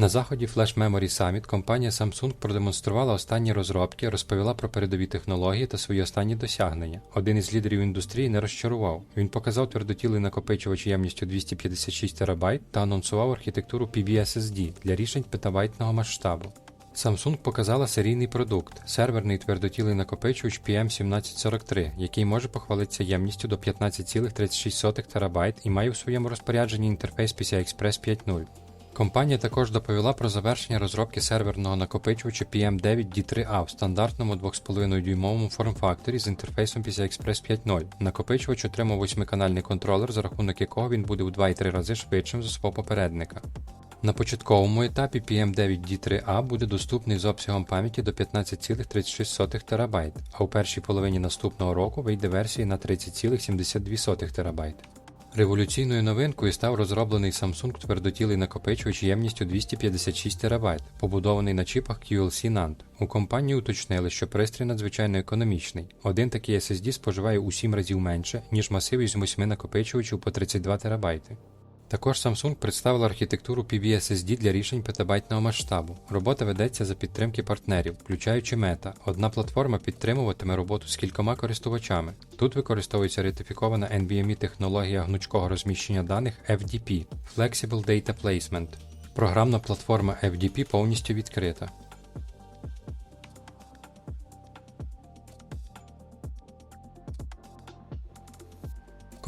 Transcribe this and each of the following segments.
На заході Flash Memory Summit компанія Samsung продемонструвала останні розробки, розповіла про передові технології та свої останні досягнення. Один із лідерів індустрії не розчарував. Він показав твердотілий накопичувач ємністю 256 ТБ та анонсував архітектуру PBSSD для рішень петабайтного масштабу. Samsung показала серійний продукт серверний твердотілий накопичувач PM1743, який може похвалитися ємністю до 15,36 ТБ і має у своєму розпорядженні інтерфейс PCI Express 5.0. Компанія також доповіла про завершення розробки серверного накопичувача PM9D3A в стандартному 2,5 дюймовому форм-факторі з інтерфейсом PCI Express 5.0. Накопичувач отримав 8-канальний контролер, за рахунок якого він буде у 2,3 рази швидшим за свого попередника. На початковому етапі PM9D3A буде доступний з обсягом пам'яті до 15,36 ТБ, а у першій половині наступного року вийде версія на 30,72 ТБ. Революційною новинкою став розроблений Samsung твердотілий накопичувач ємністю 256 ТБ, побудований на чіпах QLC NAND. У компанії уточнили, що пристрій надзвичайно економічний. Один такий SSD споживає у 7 разів менше, ніж масив із 8 накопичувачів по 32 ТБ. Також Samsung представила архітектуру PBSSD для рішень петабайтного масштабу. Робота ведеться за підтримки партнерів, включаючи Meta. Одна платформа підтримуватиме роботу з кількома користувачами. Тут використовується ретифікована NVMe технологія гнучкого розміщення даних FDP Flexible Data Placement. Програмна платформа FDP повністю відкрита.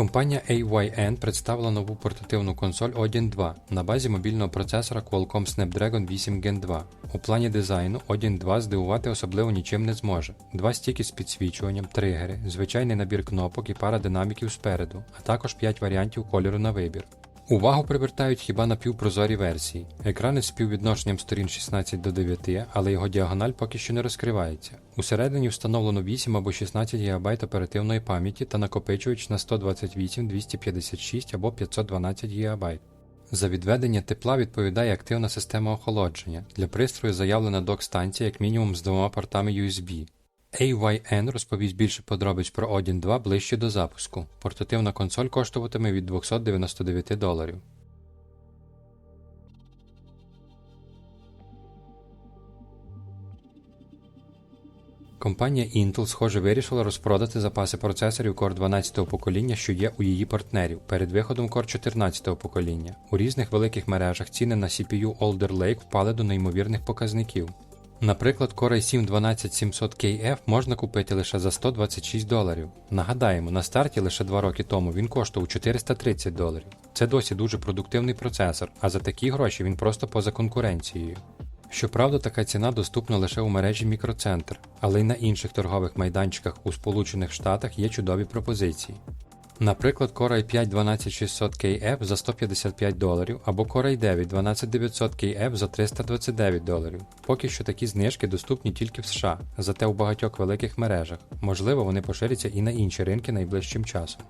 Компанія AYN представила нову портативну консоль Odin 2 на базі мобільного процесора Qualcomm Snapdragon 8 Gen 2. У плані дизайну Odin 2 здивувати особливо нічим не зможе. Два стіки з підсвічуванням, тригери, звичайний набір кнопок і пара динаміків спереду, а також 5 варіантів кольору на вибір. Увагу привертають хіба напівпрозорі версії. Екрани з співвідношенням сторін 16 до 9, але його діагональ поки що не розкривається. Усередині встановлено 8 або 16 ГБ оперативної пам'яті та накопичувач на 128, 256 або 512 ГБ. За відведення тепла відповідає активна система охолодження. Для пристрою заявлена док-станція як мінімум з двома портами USB. AYN розповість більше подробиць про Odin 2 ближче до запуску. Портативна консоль коштуватиме від 299 доларів. Компанія Intel, схоже, вирішила розпродати запаси процесорів Core 12 покоління, що є у її партнерів, перед виходом Core 14 покоління. У різних великих мережах ціни на CPU Alder Lake впали до неймовірних показників. Наприклад, Core i7 12700KF можна купити лише за 126 доларів. Нагадаємо, на старті лише 2 роки тому він коштував 430 доларів. Це досі дуже продуктивний процесор, а за такі гроші він просто поза конкуренцією. Щоправда, така ціна доступна лише у мережі Мікроцентр, але й на інших торгових майданчиках у Сполучених Штатах є чудові пропозиції. Наприклад, Core i5 12600KF за 155 доларів або Core i9 12900KF за 329 доларів. Поки що такі знижки доступні тільки в США, зате у багатьох великих мережах. Можливо, вони поширяться і на інші ринки найближчим часом.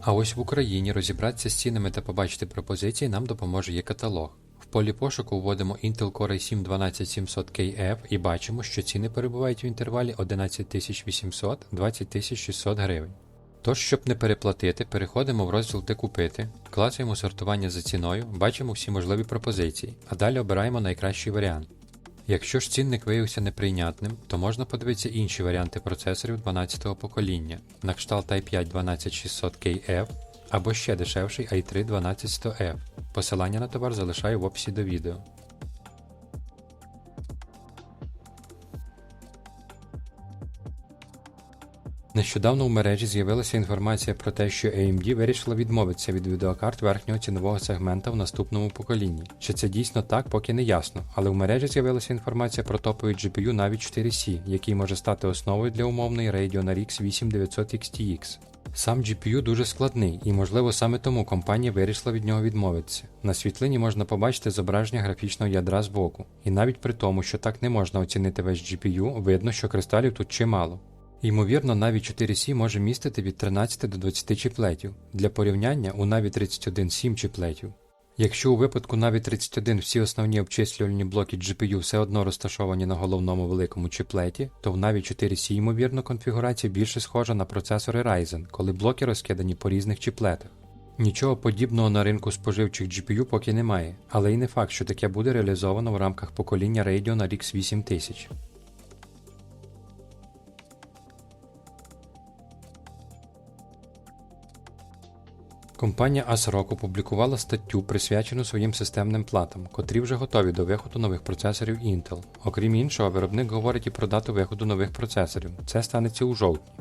А ось в Україні розібратися з цінами та побачити пропозиції нам допоможе є каталог. В полі пошуку вводимо Intel Core i7 12700KF і бачимо, що ціни перебувають в інтервалі 11800 20600 гривень. Тож, щоб не переплатити, переходимо в розділ Де купити, клацаємо сортування за ціною, бачимо всі можливі пропозиції, а далі обираємо найкращий варіант. Якщо ж цінник виявився неприйнятним, то можна подивитися інші варіанти процесорів 12-го покоління, на кшталт i5 12600KF або ще дешевший i3 12100F. Посилання на товар залишаю в описі до відео. Нещодавно в мережі з'явилася інформація про те, що AMD вирішила відмовитися від відеокарт верхнього цінового сегмента в наступному поколінні. Чи це дійсно так, поки не ясно, але в мережі з'явилася інформація про топовий GPU Navi 4C, який може стати основою для умовної Radeon RX 8900 XTX. Сам GPU дуже складний і, можливо, саме тому компанія вирішила від нього відмовитися. На світлині можна побачити зображення графічного ядра збоку, і навіть при тому, що так не можна оцінити весь GPU, видно, що кристалів тут чимало. Ймовірно, Navi 4C може містити від 13 до 20 чіплетів. Для порівняння у Navi 31 7 чіплетів. Якщо у випадку Navi 31 всі основні обчислювальні блоки GPU все одно розташовані на головному великому чіплеті, то в Navi 4C ймовірно конфігурація більше схожа на процесори Ryzen, коли блоки розкидані по різних чіплетах. Нічого подібного на ринку споживчих GPU поки немає, але й не факт, що таке буде реалізовано в рамках покоління Radeon RX 8000. Компанія ASRock опублікувала статтю, присвячену своїм системним платам, котрі вже готові до виходу нових процесорів Intel. Окрім іншого, виробник говорить і про дату виходу нових процесорів. Це станеться у жовтні.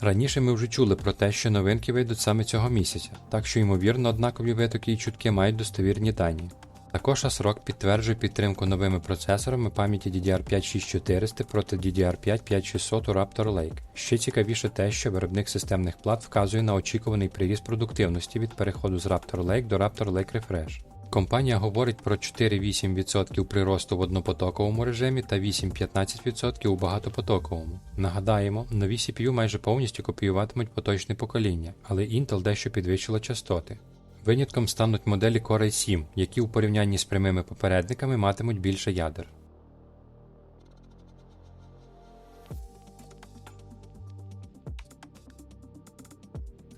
Раніше ми вже чули про те, що новинки вийдуть саме цього місяця, так що ймовірно однакові витоки і чутки мають достовірні дані. Також ASRock підтверджує підтримку новими процесорами пам'яті DDR5 6400 проти DDR5 5600 у Raptor Lake. Ще цікавіше те, що виробник системних плат вказує на очікуваний приріст продуктивності від переходу з Raptor Lake до Raptor Lake Refresh. Компанія говорить про 4-8% приросту в однопотоковому режимі та 8-15% у багатопотоковому. Нагадаємо, нові CPU майже повністю копіюватимуть поточне покоління, але Intel дещо підвищила частоти. Винятком стануть моделі Core i 7, які у порівнянні з прямими попередниками матимуть більше ядер.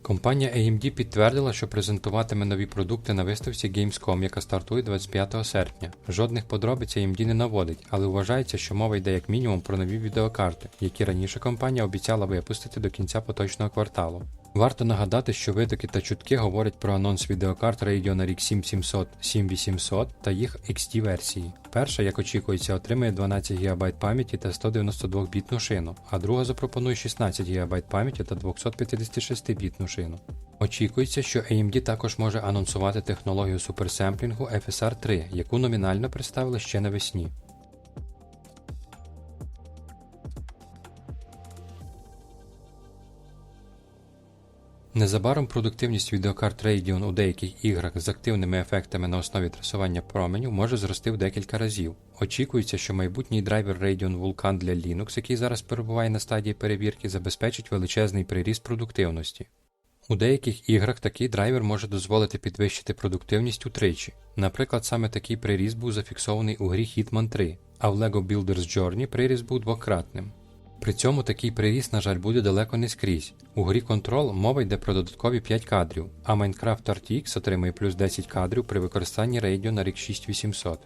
Компанія AMD підтвердила, що презентуватиме нові продукти на виставці Gamescom, яка стартує 25 серпня. Жодних подробиць AMD не наводить, але вважається, що мова йде як мінімум про нові відеокарти, які раніше компанія обіцяла випустити до кінця поточного кварталу. Варто нагадати, що витоки та чутки говорять про анонс відеокарт Radeon RX 7700, 7800 та їх XT версії. Перша, як очікується, отримає 12 ГБ пам'яті та 192 бітну шину, а друга запропонує 16 ГБ пам'яті та 256 бітну шину. Очікується, що AMD також може анонсувати технологію суперсемплінгу FSR 3, яку номінально представили ще навесні. Незабаром продуктивність відеокарт Radeon у деяких іграх з активними ефектами на основі трасування променів може зрости в декілька разів. Очікується, що майбутній драйвер Radeon Vulkan для Linux, який зараз перебуває на стадії перевірки, забезпечить величезний приріст продуктивності. У деяких іграх такий драйвер може дозволити підвищити продуктивність утричі. Наприклад, саме такий приріст був зафіксований у грі Hitman 3, а в LEGO Builders Journey приріст був двократним. При цьому такий приріст, на жаль, буде далеко не скрізь. У грі Control мова йде про додаткові 5 кадрів, а Minecraft RTX отримує плюс 10 кадрів при використанні Radeon RX 6800.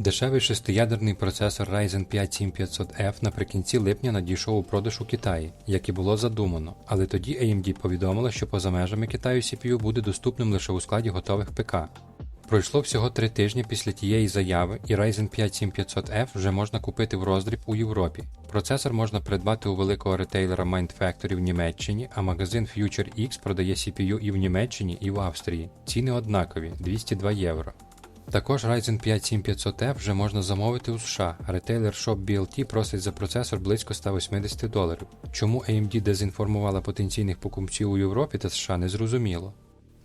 Дешевий шестиядерний процесор Ryzen 5 7500F наприкінці липня надійшов у продаж у Китаї, як і було задумано, але тоді AMD повідомила, що поза межами Китаю CPU буде доступним лише у складі готових ПК. Пройшло всього три тижні після тієї заяви, і Ryzen 5 7500F вже можна купити в роздріб у Європі. Процесор можна придбати у великого ретейлера Mindfactory в Німеччині, а магазин FutureX продає CPU і в Німеччині, і в Австрії. Ціни однакові 202 євро. Також Ryzen 5 7500F вже можна замовити у США. Ретейлер Shop BLT просить за процесор близько 180 доларів. Чому AMD дезінформувала потенційних покупців у Європі та США незрозуміло.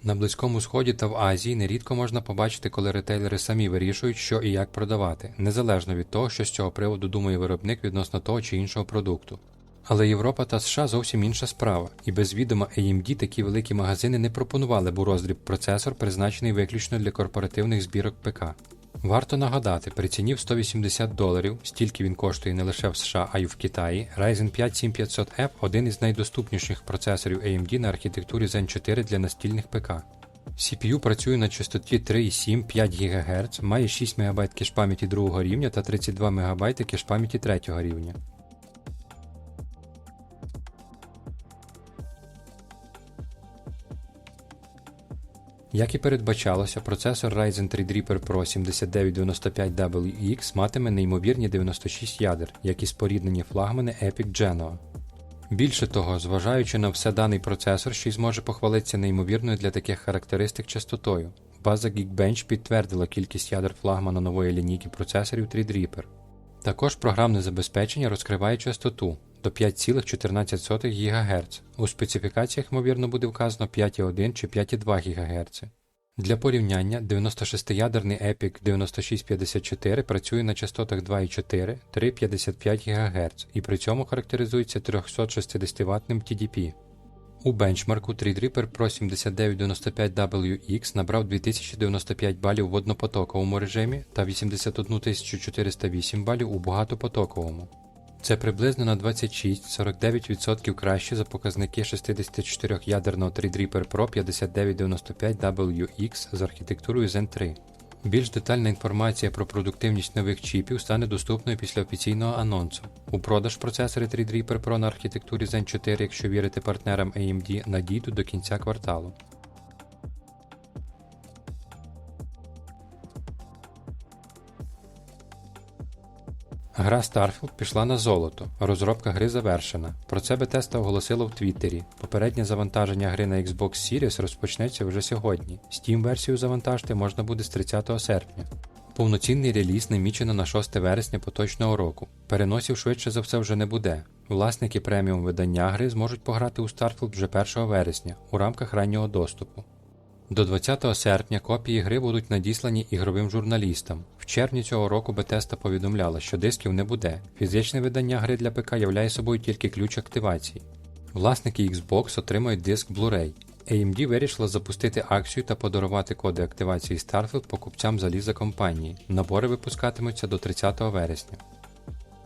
На Близькому Сході та в Азії нерідко можна побачити, коли ретейлери самі вирішують, що і як продавати, незалежно від того, що з цього приводу думає виробник відносно того чи іншого продукту. Але Європа та США зовсім інша справа, і без відома AMD такі великі магазини не пропонували б у роздріб процесор, призначений виключно для корпоративних збірок ПК. Варто нагадати, при ціні в 180 доларів, стільки він коштує не лише в США, а й в Китаї, Ryzen 5 7500F один із найдоступніших процесорів AMD на архітектурі Zen 4 для настільних ПК. CPU працює на частоті 3,7 5 ГГц, має 6 МБ кеш пам'яті другого рівня та 32 МБ кеш пам'яті третього рівня. Як і передбачалося, процесор Ryzen 3 Draper Pro 7995WX матиме неймовірні 96 ядер, як і споріднені флагмани Epic Genoa. Більше того, зважаючи на все даний процесор, ще й зможе похвалитися неймовірною для таких характеристик частотою. База Geekbench підтвердила кількість ядер флагмана нової лінійки процесорів 3 Draper. Також програмне забезпечення розкриває частоту до 5,14 ГГц. У специфікаціях, ймовірно, буде вказано 5,1 чи 5,2 ГГц. Для порівняння 96-ядерний EPIC 9654 працює на частотах 2,4 3,55 ГГц і при цьому характеризується 360 ваттним TDP. У бенчмарку 3Dripper Pro 7995WX набрав 2095 балів в однопотоковому режимі та 81408 балів у багатопотоковому. Це приблизно на 26-49% краще за показники 64-ядерного Threadripper Pro 5995WX з архітектурою Zen 3. Більш детальна інформація про продуктивність нових чіпів стане доступною після офіційного анонсу. У продаж процесори Threadripper Pro на архітектурі Zen 4, якщо вірити партнерам AMD, надійдуть до кінця кварталу. Гра Starfield пішла на золото. Розробка гри завершена. Про це Bethesda оголосила в Твіттері. Попереднє завантаження гри на Xbox Series розпочнеться вже сьогодні. Steam-версію завантажити можна буде з 30 серпня. Повноцінний реліз намічено на 6 вересня поточного року. Переносів швидше за все вже не буде. Власники преміум видання гри зможуть пограти у Starfield вже 1 вересня у рамках раннього доступу. До 20 серпня копії гри будуть надіслані ігровим журналістам. В червні цього року Bethesda повідомляла, що дисків не буде. Фізичне видання гри для ПК являє собою тільки ключ активації. Власники Xbox отримають диск Blu-ray. AMD вирішила запустити акцію та подарувати коди активації Starfield покупцям заліза компанії. Набори випускатимуться до 30 вересня.